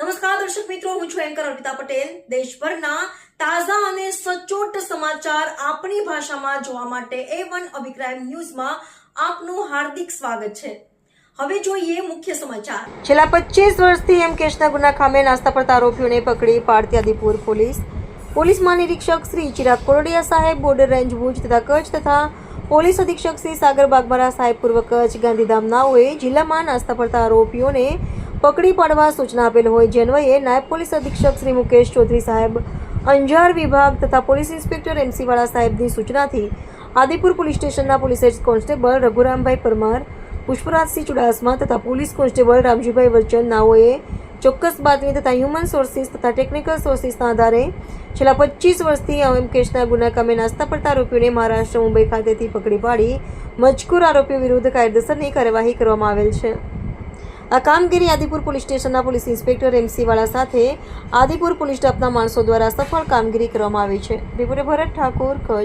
નમસ્કાર, દર્શક મિત્રો, હું છું એન્કર અર્પિતા પટેલ. દેશભરના તાજા અને સચોટ સમાચાર આપણી ભાષામાં જોવા માટે એ વન અભિપ્રાય ન્યૂઝમાં આપનું હાર્દિક સ્વાગત છે. હવે જોઈએ મુખ્ય સમાચાર. છેલ્લા પચીસ વર્ષથી એમ કેશના ગુના ખામે નાસ્તા પડતા આરોપીઓને પકડી પાડતી આદિપુર પોલીસ. પોલીસ મહાનિરીક્ષક શ્રી ચિરાગ કોરડિયા સાહેબ, બોર્ડર રેન્જ ભુજ તથા કચ્છ તથા પોલીસ અધિક્ષક શ્રી સાગર બાગમારા સાહેબ, પૂર્વ કચ્છ ગાંધીધામનાઓએ જિલ્લામાં નાસ્તા પડતા આરોપીઓને પકડી પાડવા સૂચના આપેલ હોય જેન્વયે નાયબ પોલીસ અધિક્ષક શ્રી મુકેશ ચૌધરી સાહેબ, અંજાર વિભાગ તથા પોલીસ ઇન્સ્પેક્ટર એમસીવાળા સાહેબની સૂચનાથી આદિપુર પોલીસ સ્ટેશનના police head constable Raghurambhai Parmar, Pushparajsinh Chudasama તથા પોલીસ કોન્સ્ટેબલ રામજીભાઈ વચ્ચન નાઓએ ચોક્કસ બાતમી તથા હ્યુમન સોર્સિસ તથા ટેકનિકલ સોર્સિસના આધારે છેલ્લા પચીસ વર્ષથી એમ કેસના ગુના કામે નાસ્તા પડતા આરોપીઓને મહારાષ્ટ્ર મુંબઈ ખાતેથી પકડી પાડી, મજકૂર આરોપીઓ વિરુદ્ધ કાયદેસરની કાર્યવાહી કરવામાં આવેલ છે. આ કામગીરી આદિપુર પોલીસ સ્ટેશનના પોલીસ ઇન્સ્પેક્ટર એમસી વાળા સાથે આદિપુર પોલીસ સ્ટાફના માણસો દ્વારા સફળ કામગીરી કરવામાં આવી છે. રિપોર્ટર ભરત ઠાકોર, કચ્છ.